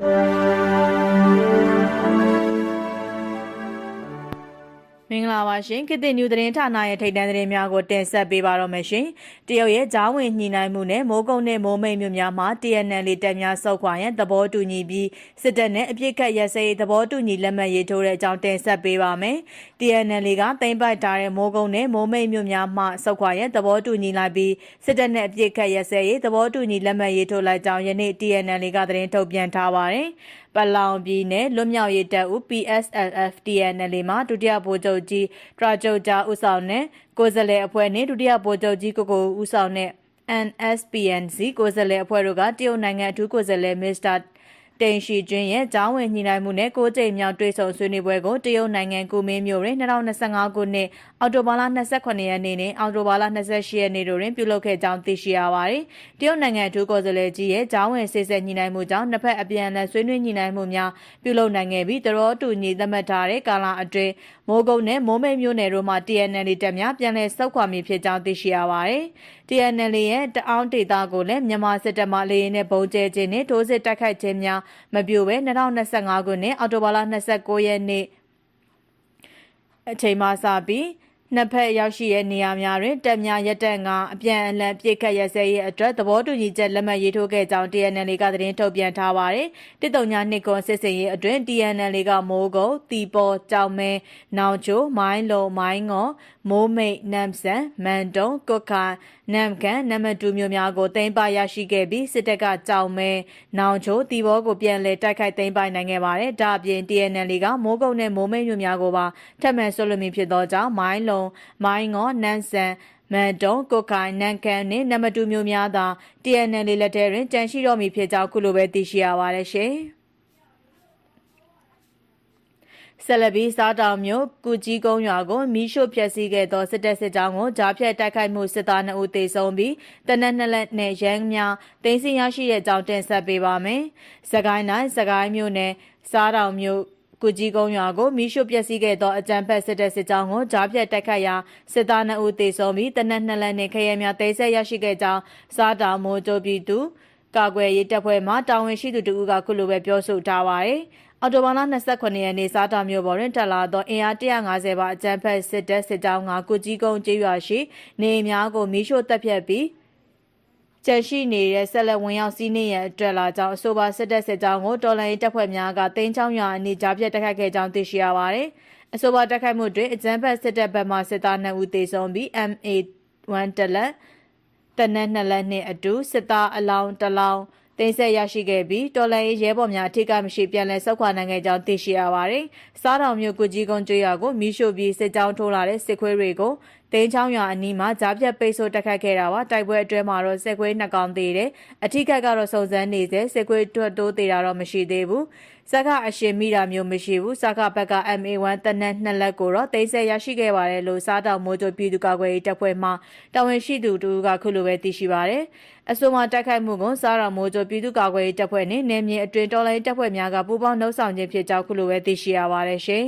you မင်္ဂလာပါရှင်ခေတ်သစ်ညူသတင်းဌာနရဲ့ထိပ်တန်းသတင်းများကိုတင်ဆက်ပေးပါတော့မယ်ရှင်တရုတ်ရဲ့ဂျားဝင်ညှိနှိုင်းမှုနဲ့မိုးကုတ်နဲ့မိုးမိတ်မြို့များမှာ TNL တက်များစောက်ခွာရန်သဘောတူညီပြီးစစ်တပ်နဲ့အပြစ်ခတ်ရက်စဲရေးသဘောတူညီလက်မှတ်ရေးထိုးတဲ့အကြောင်းတင်ဆက်ပေးပါမယ် TNL ကတင်ပိုက်ထားတဲ့မိုးကုတ်နဲ့မိုးမိတ်မြို့များမှာစောက်ခွာရန်သဘောတူညီလိုက်ပြီးစစ်တပ်နဲ့အပြစ်ခတ်ရက်စဲရေးသဘောတူညီလက်မှတ်ရေးထိုးလိုက်ကြောင်းယနေ့ TNL ကသတင်းထုတ်ပြန်ထားပါတယ် ပလောင်ပြည်နယ်လွတ်မြောက်ရေးတပ်ဦး PSLF TNL မှာဒုတိယဗိုလ်ချုပ်ကြီးထရာချုပ်ကြားဦးဆောင်တဲ့ကိုယ်စားလှယ်အဖွဲ့နဲ့ဒုတိယဗိုလ်ချုပ်ကြီးကိုကိုဦးဆောင်တဲ့ NSPNC ကိုယ်စားလှယ်အဖွဲ့တို့ကတရုတ်နိုင်ငံအထူးကိုယ်စားလှယ်မစ္စတာ တိန်ရှိကျွင်းရဲ့ကျောင်းဝင်ညှိနှိုင်းမှုနဲ့ကိုကြိမ်မြောက်တွေ့ဆုံဆွေးနွေးပွဲကိုတရုတ်နိုင်ငံကူမင်းမြို့တွင်2025ခုနှစ်အောက်တိုဘာလ28ရက်နေ့နဲ့အောက်တိုဘာလ28ရက်နေ့တို့တွင်ပြုလုပ်ခဲ့ကြောင်းသိရှိရပါတယ်။တရုတ်နိုင်ငံအထူးကိုယ်စားလှယ်ကြီးရဲ့ကျောင်းဝင်စစ်ဆက်ညှိနှိုင်းမှုကြောင့်နှစ်ဖက်အပြန်အလှန်ဆွေးနွေးညှိနှိုင်းမှုများပြုလုပ်နိုင်ခဲ့ပြီးတရောတူညီသတ်မှတ်ထားတဲ့ကာလအတွင်းမိုးကုတ်နဲ့မိုးမိတ်မြို့နယ်တို့မှာ TNL တပ်များပြန်လည်ဆုတ်ခွာမည်ဖြစ်ကြောင်းသိရှိရပါတယ်။ TNL ရဲ့တအောင်းဒေတာကိုလည်းမြန်မာစစ်တပ်မှလေရင်နဲ့ပုံကျဲခြင်းနဲ့ထိုးစစ်တိုက်ခိုက်ခြင်းများမပြုဘဲ2025ခုနှစ်အောက်တိုဘာလ29ရက်နေ့အချိန်မှစပြီး နှစ်ဖက်ရောက်ရှိတဲ့နေရာများတွင်တပ်များရက်တက်ငါအပြန်အလှန်ပြစ်ခတ်ရစဲရဲ့အတွက်သဘောတူညီချက်လက်မှတ်ရေးထိုးခဲ့ကြောင်း TNL ကသတင်းထုတ်ပြန်ထားပါတယ်။တစ်တုံညာနှစ်ကွန်စစ်စင်ရေးအတွင်း TNL ကမိုးကုတ်တီပေါ်ကြောင်မဲနောင်ချိုမိုင်းလုံမိုင်းငေါမိုးမိတ်နမ်ဆန်မန်တုံကုတ်ခိုင်နမ်ကန်နမတူမျိုးများကိုသိမ်းပိုက်ရရှိခဲ့ပြီးစစ်တပ်ကကြောင်မဲနောင်ချိုတီဘောကိုပြန်လည်တိုက်ခိုက်သိမ်းပိုက်နိုင်ခဲ့ပါတယ်။ဒါအပြင် TNL ကမိုးကုတ်နဲ့မိုးမိတ်မျိုးများကိုပါထပ်မံဆွလွတ်မိဖြစ်သောကြောင့်မိုင်းလုံမိုင်းငေါနမ်ဆန်မန်တုံကိုကိုင်နန်ကန်နှင့်နမတူမျိုးများသာ TNL လက်ထဲတွင်တန်ရှိတော်မူဖြစ်ကြောင်းခုလိုပဲသိရှိရပါတယ်ရှင်။ဆက်လက်ပြီးစားတောင်မြို့ကုကြီးကုန်းရွာကိုမီးရှို့ဖျက်ဆီးခဲ့သောစစ်တပ်စစ်ကြောင်းကိုဂျားဖြတ်တိုက်ခိုက်မှုစစ်သား2ဦးသေဆုံးပြီးတနက်နှစ်လက်နဲ့ရန်များတင်းစင်ရရှိတဲ့ကြောင်းတင်ဆက်ပေးပါမယ်။စကိုင်းတိုင်းစကိုင်းမြို့နယ်စားတောင်မြို့ ကုကြီးကုန်းရွာကိုမီးရှို့ပျက်စီးခဲ့သောအကြမ်းဖက်စစ်တပ်စစ်ကြောင်းကိုကြားဖြတ်တိုက်ခတ်ရာစစ်သား2ဦးသေဆုံးပြီးတနက်နှစ်လက်နှင့်ခရဲများတိတ်ဆက်ရရှိခဲ့ကြောင်းစားတောင်မိုးကြိုပြည်သူကာကွယ်ရေးတပ်ဖွဲ့မှတာဝန်ရှိသူတို့ကခုလိုပဲပြောဆိုထားပါတယ်။အော်တိုဘာလ29ရက်နေ့စားတာမျိုးပေါ်တွင်တက်လာသောအင်အား150ပါအကြမ်းဖက်စစ်တပ်စစ်ကြောင်းကကုကြီးကုန်းကျေးရွာရှိနေအိမ်များကိုမီးရှို့တပ်ဖြတ်ပြီး ကျန်ရှိနေတဲ့ဆက်လက်ဝင်ရောက်စီးနှင်းရန်အတွက်လာကြောင်းအဆိုပါစစ်တပ်စစ်ကြောင်းကိုတော်လိုင်းတပ်ဖွဲ့များကတင်းချောင်းရွာအနီးကြားပြတ်တိုက်ခိုက်ခဲ့ကြောင်းသိရှိရပါတယ်။အဆိုပါတိုက်ခိုက်မှုတွင်အကြမ်းဖက်စစ်တပ်ဘက်မှစစ်သား2ဦးသေဆုံးပြီး MA1 တလက်တနက်နှစ်လက်နှင့်အတူစစ်သားအလောင်းတစ်လောင်းတင်ဆက်ရရှိခဲ့ပြီးတော်လိုင်းရဲဘော်များအထိကမရှိပြန်လည်ဆုတ်ခွာနိုင်ခဲ့ကြောင်းသိရှိရပါတယ်။စားတော်မျိုးကုကြီးကုန်းကျွေးရွာကိုမိရှို့ပြီးစစ်ကြောင်းထိုးလာတဲ့စစ်ခွေးတွေကို တင်းချောင်းရွာအနီးမှာကြားပြတ်ပိတ်ဆို့တက်ခတ်ခဲ့တာပါတိုက်ပွဲအတွဲမှာတော့စစ်ခွေးနှစ်ကောင်သေးတယ်အထိကကတော့စုံစမ်းနေစေစစ်ခွေးတွတ်တိုးသေးတာတော့မရှိသေးဘူးစကအရှင်မိတာမျိုးမရှိဘူးစကဘက်က MA1 တနက်နှစ်လက်ကိုတော့တိတ်ဆက်ရရှိခဲ့ပါတယ်လို့စားတောင်မိုးကြိုပြည်သူ့ကာကွယ်ရေးတပ်ဖွဲ့မှတာဝန်ရှိသူတူကခုလိုပဲသိရှိပါတယ်အဆိုမှာတိုက်ခိုက်မှုကိုစားတော်မိုးကြိုပြည်သူ့ကာကွယ်ရေးတပ်ဖွဲ့နဲ့နယ်မြေအတွင်းတော်လိုင်းတပ်ဖွဲ့များကပူးပေါင်းနှုတ်ဆောင်ခြင်းဖြစ်ကြောင်းခုလိုပဲသိရှိရပါတယ်ရှင်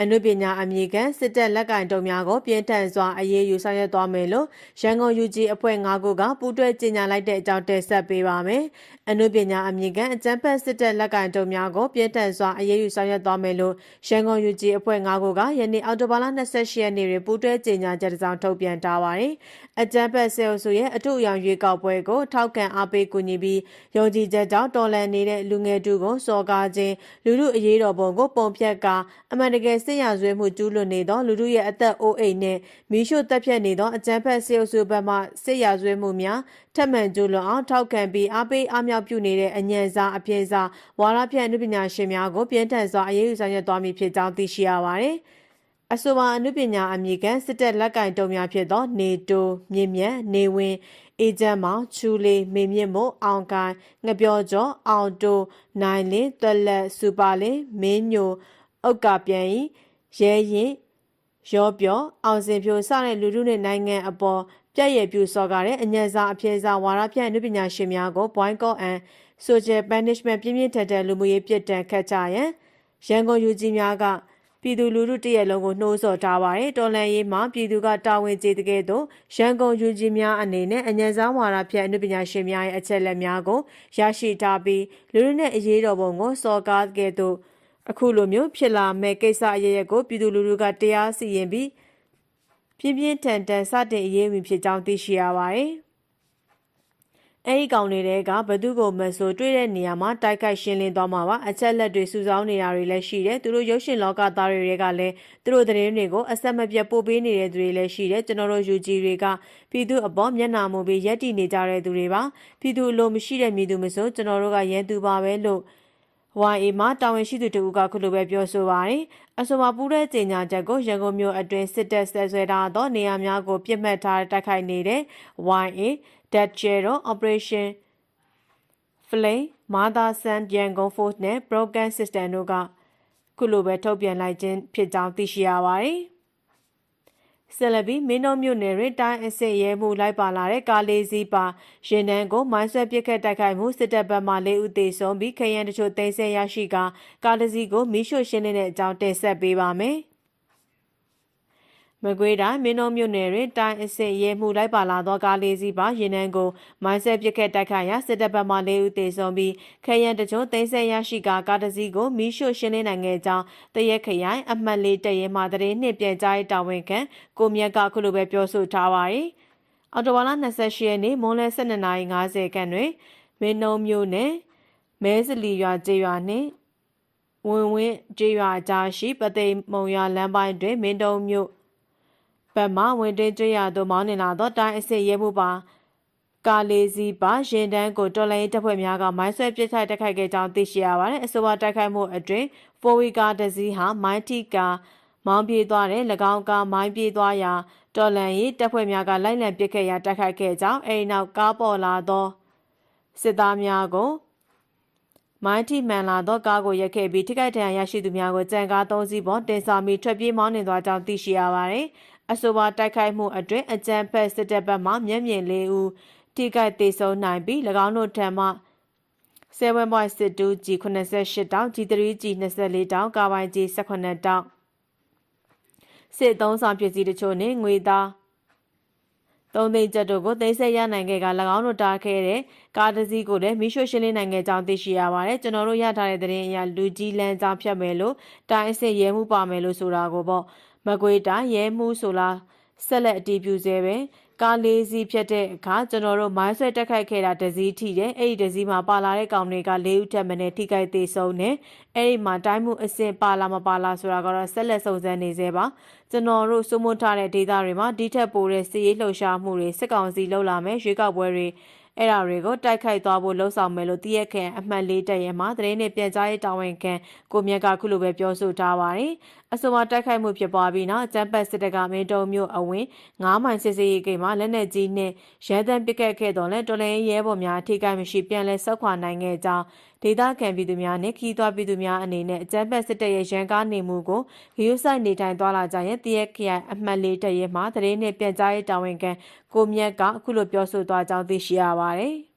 အနုပညာအမည်ခံစစ်တပ်လက်ကင်တုံများကိုပြင်းထန်စွာအရေးယူဆောင်ရွက်သွားမယ်လို့ရန်ကုန် UG အဖွဲ့၅ခုကပူးတွဲကြေညာလိုက်တဲ့အကြောင်းတင်ဆက်ပေးပါမယ်။အနုပညာအမည်ခံအကြမ်းဖက်စစ်တပ်လက်ကင်တုံများကိုပြင်းထန်စွာအရေးယူဆောင်ရွက်သွားမယ်လို့ရန်ကုန် UG အဖွဲ့၅ခုကယနေ့အောက်တိုဘာလ28ရက်နေ့တွင်ပူးတွဲကြေညာချက်တစ်စောင်ထုတ်ပြန်ထားပါတယ်။အကြမ်းဖက်ဆဲအုပ်စုရဲ့အထူးအယောင်ရွေးကောက်ပွဲကိုထောက်ခံအားပေးကူညီပြီးယုံကြည်ချက်ကြောင့်တော်လှန်နေတဲ့လူငယ်တူကိုစော်ကားခြင်းလူလူအရေးတော်ပုံကိုပုံဖြတ်ကာအမှန်တကယ်စစ်ရာဇဝဲမှုကျူးလွန်နေသောလူလူရဲ့အသက်အိုးအိမ်နဲ့မိရှုတပ်ဖြတ်နေသောအကြမ်းဖက်စစ်အုပ်စုဘက်မှစစ်ရာဇဝဲမှုများထပ်မံကျူးလွန်အောင်ထောက်ခံပြီးအားပေးအားမြောက်ပြုနေတဲ့အညံစားအပြင်းစားဝါရဖြန့်အနုပညာရှင်များကိုပြင်းထန်စွာအရေးယူဆောင်ရွက်သွားမည်ဖြစ်ကြောင်းသိရှိရပါတယ်။ အဆိုပါအနုပညာအမည်ခံစစ်တပ်လက်ကင်တုံများဖြစ်သော နေတိုမြင့်မြတ်နေဝင်းအေဂျင့်မောင်ချူလီမေမြင့်မို့အောင်ကိုင်ငပြောကျော်အောင်တိုနိုင်လင်းတွက်လက်စူပါလင်းမင်းညိုဥက္ကပြန်ဤရဲရင်ရောပြောအောင်စင်ဖြိုစတဲ့လူထုနဲ့နိုင်ငံအပေါ်ပြည့်ရည်ပြူစော်ကားတဲ့အညံစာအပြည့်စားဝါရပြန့်အနုပညာရှင်များကို boycott and social punishment ပြင်းပြင်းထန်ထန်လူမှုရေးပြစ်ဒဏ်ခတ်ကြရန်ရန်ကုန်ယူကြီးများက ပြည်သူလူထုတရက်လုံးကိုနှိုးဆော်ထားပါတယ်တော်လန်ရေးမှာပြည်သူကတာဝန်ကျေတဲ့ကဲ့သို့ရန်ကုန်ယူကြီးများအနေနဲ့အញ្ញံစားဝါဒဖြတ်အနုပညာရှင်များရဲ့အချက်လက်များကိုရရှိထားပြီးလူလူနဲ့အရေးတော်ပုံကိုစော်ကားကဲ့သို့အခုလိုမျိုးဖြစ်လာမဲ့ကိစ္စအရရက်ကိုပြည်သူလူထုကတရားစီရင်ပြီးပြင်းပြင်းထန်ထန်စတင်အရေးယူဖြစ်ကြောင်းသိရှိရပါတယ်။ အဲဒီကောင်တွေကဘသူကိုမဆိုတွေ့တဲ့နေရာမှာတိုက်ခိုက်ရှင်းလင်းသွားမှာပါအချက်လက်တွေစုဆောင်းနေတာတွေလည်းရှိတယ်သူတို့ရုပ်ရှင်လောကသားတွေကလည်းသူတို့သတင်းတွေကိုအဆက်မပြတ်ပို့ပေးနေတဲ့သူတွေလည်းရှိတယ်ကျွန်တော်တို့ယူကြီးတွေကပြည်သူအပေါ်မျက်နှာမူပြီးရက်တည်နေကြတဲ့သူတွေပါပြည်သူအလိုမရှိတဲ့မြည်သူမဆိုကျွန်တော်တို့ကရန်သူပါပဲလို့ YA မှာတာဝန်ရှိသူတဦးကခုလိုပဲပြောဆိုပါတယ်။ အဆိုပါပူးတဲ့ကြေညာချက်ကိုရန်ကုန်မြို့အတွင်းစစ်တပ်ဆက်ဆွဲထားသောနေရာများကိုပြစ်မှတ်ထားတိုက်ခိုက်နေတဲ့ YA Dead Zero Operation Flame Mother Sun Yangon Force နဲ့ Broken System တို့ကခုလိုပဲထုတ်ပြန်လိုက်ခြင်းဖြစ်ကြောင်းသိရှိရပါတယ်။ ဆယ်လဘီမင်းတို့မြို့နယ်တွင်တိုင်းအစစ်ရဲမှုလိုက်ပါလာတဲ့ကားလေးစီးပါရင်တန်းကိုမိုင်းဆွဲပစ်ခတ်တိုက်ခိုက်မှုစစ်တပ်ဘက်မှ၄ဦးသေဆုံးပြီးခရရန်တချို့သိမ်းဆည်းရရှိကကားတစ်စီးကိုမိရှို့ရှင်းနေတဲ့အကြောင်းတင်ဆက်ပေးပါမယ်။ မကွေးတိုင်းမင်းတို့မြို့နယ်တွင်တိုင်းအစစ်ရဲမှုလိုက်ပါလာသောကားလေးစီးပါရင်နှန်းကိုမိုင်းဆက်ပစ်ခတ်တိုက်ခိုက်ရာစစ်တပ်ဘက်မှ၄ဦးသေဆုံးပြီးခရရန်တချို့သိမ်းဆည်းရရှိကကားတစ်စီးကိုမိရှို့ရှင်းနေနိုင်ခဲ့ကြောင်းတရက်ခရိုင်အမှတ်၄တရဲမှတရင်နှင့်ပြန်ကြားရေးတာဝန်ခံကိုမြတ်ကခုလိုပဲပြောဆိုထားပါတယ်။အော်တိုဝါလာ28ရက်နေ့မွန်းလယ်12:50ခန့်တွင်မင်းတို့မြို့နယ်မဲစလီရွာကျေးရွာနှင့်ဝင်ဝင်းကျေးရွာကြားရှိပသိမ်မုံရွာလမ်းပိုင်းတွင်မင်းတုံမြို့ ဘက်မှဝင်တွင်းကျွရသို့မောင်းနေလာသောတိုင်းအစစ်ရဲမှုပါကာလေးစီပါရင်တန်းကိုတော်လိုင်းတပ်ဖွဲ့များကမိုင်းဆွဲပစ်ချတိုက်ခိုက်ခဲ့ကြောင်းသိရှိရပါတယ်အဆိုပါတိုက်ခိုက်မှုအတွင်းဖိုဝီကာတစည်းဟာမိုင်းတီကာမောင်းပြေးသွားတဲ့၎င်းကမိုင်းပြေးသွားရာတော်လန်ရေးတပ်ဖွဲ့များကလိုက်လံပစ်ခတ်ရာတိုက်ခိုက်ခဲ့ကြောင်းအဲဒီနောက်ကားပေါ်လာသောစစ်သားများကို မိုင်းတီမှန်လာသောကားကိုရက်ခဲ့ပြီးထိခိုက်ဒဏ်ရာရရှိသူများကိုကြံကား၃စီးပေါ်တင်ဆောင်ပြီးထွက်ပြေးမောင်းနှင်သွားကြောင်းသိရှိရပါတယ်။အဆိုပါတိုက်ခိုက်မှုအတွင်းအကြမ်းဖက်စစ်တပ်ဘက်မှမျက်မြင်လေးဦးထိခိုက်ဒေဆုံးနိုင်ပြီး၎င်းတို့ထံမှ7.62 G 88တောင် G3 G 24တောင်ကာပိုင် G 18တောင်စစ်သုံးဆောင်ပစ္စည်းတချို့နဲ့ငွေသား သုံးသိန်းကျပ်တို့ကိုသိမ်းဆည်းရနိုင်ခဲ့က၎င်းတို့တားခဲ့တဲ့ကားတစ်စီးကိုလည်းမိရှို့ရှင်းလင်းနိုင်ခဲ့ကြောင်းသိရှိရပါတယ်ကျွန်တော်တို့ရထားတဲ့သတင်းအရလူကြီးလမ်းကြောင်းဖြတ်မယ်လို့တိုင်းအစစ်ရဲမှုပါမယ်လို့ဆိုတာကိုပေါ့မကွေးတိုင်းရဲမှုဆိုလားဆက်လက်အတည်ပြုစေပဲ ကားလေးစီးဖြတ်တဲ့အခါကျွန်တော်တို့မိုင်းဆွဲတက်ခိုက်ခဲ့တာတစည်းထိတယ်အဲ့ဒီတစည်းမှာပါလာတဲ့ကောင်တွေက၄ဦးထက်မနည်းထိခိုက်သေးဆုံးတယ်အဲ့ဒီမှာတိုင်းမှုအဆင့်ပါလာမပါလာဆိုတာကတော့ဆက်လက်စုံစမ်းနေသေးပါကျွန်တော်တို့စုမွတ်ထားတဲ့ဒေသတွေမှာဒီထက်ပိုတဲ့စီးရေးလှုပ်ရှားမှုတွေစစ်ကောင်စီလှုပ်လာမယ်ရွေးကောက်ပွဲတွေအဲ့ဒါတွေကိုတိုက်ခိုက်သွားဖို့လှုံ့ဆော်မယ်လို့တရက်ခန့်အမှတ်လေးတက်ရဲမှာသတင်းနဲ့ပြန်ကြားရေးတာဝန်ခံကိုမြတ်ကခုလိုပဲပြောဆိုထားပါတယ်။အဆိုပါတိုက်ခိုက်မှုဖြစ်ပွားပြီးနောက်ကျန်းပတ်စစ်တပ်ကမင်းတုံမျိုးအဝင်9မိုင်စစ်စေးရေးကိန်းမှာလက်နက်ကြီးနဲ့ရဲတံပစ်ကတ်ခဲ့တော့လဲတော်လိုင်းရဲဘော်များထိခိုက်မရှိပြန်လဲဆက်ခွာနိုင်ခဲ့ကြောင်းဒေသခံပြည်သူများနဲ့ခီးသွွားပြည်သူများအနေနဲ့အကြမ်းဖက်စစ်တပ်ရဲ့ရန်ကားနေမှုကိုဂရုစိုက်နေထိုင်သွားလာကြရင်တရက်ခရိုင်အမှတ်လေးတရက်မှာတရင်နဲ့ပြန်ကြားရေးတာဝန်ခံကိုမြတ်ကအခုလိုပြောဆိုသွားကြောင်းသိရှိရပါတယ်။